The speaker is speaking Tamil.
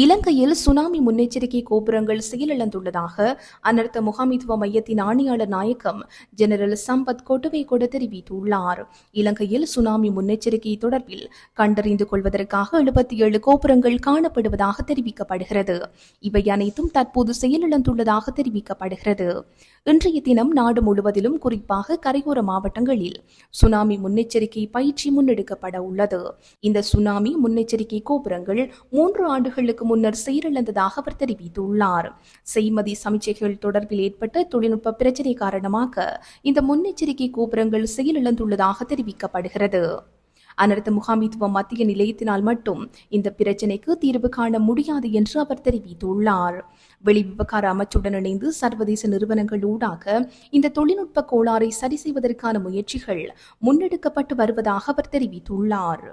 இலங்கையில் சுனாமி முன்னெச்சரிக்கை கோபுரங்கள் செயலிழந்துள்ளதாக அனர்த்த முகாமித்துவ மையத்தின் ஆணையாளர் நாயகம் ஜெனரல் சம்பத் கொட்டுவைகொட தெரிவித்துள்ளார். இலங்கையில் சுனாமி முன்னெச்சரிக்கை தொடர்பில் கண்டறிந்து கொள்வதற்காக எழுபத்தி ஏழு கோபுரங்கள் காணப்படுவதாக தெரிவிக்கப்படுகிறது. இவை அனைத்தும் தற்போது செயலிழந்துள்ளதாக தெரிவிக்கப்படுகிறது. இன்றைய தினம் நாடு முழுவதிலும் குறிப்பாக கரையோர மாவட்டங்களில் சுனாமி முன்னெச்சரிக்கை பயிற்சி முன்னெடுக்கப்பட உள்ளது. இந்த சுனாமி முன்னெச்சரிக்கை கோபுரங்கள் மூன்று ஆண்டுகளுக்கு முன்னர் செயலிழந்ததாக அவர் தெரிவித்துள்ளார். செய்மதி சமிச்சைகள் தொடர்பில் ஏற்பட்ட தொழில்நுட்ப பிரச்சினை காரணமாக இந்த முன்னெச்சரிக்கை கோபுரங்கள் செயலிழந்துள்ளதாக தெரிவிக்கப்படுகிறது. அனர்த்த முகாமித்துவ மத்திய நிலையத்தினால் மட்டும் இந்த பிரச்சினைக்கு தீர்வு காண முடியாது என்று அவர் தெரிவித்துள்ளார். வெளிவிவகார அமைச்சுடன் இணைந்து சர்வதேச நிறுவனங்கள் ஊடாக இந்த தொழில்நுட்ப கோளாறை சரி செய்வதற்கான முயற்சிகள் முன்னெடுக்கப்பட்டு வருவதாக அவர் தெரிவித்துள்ளார்.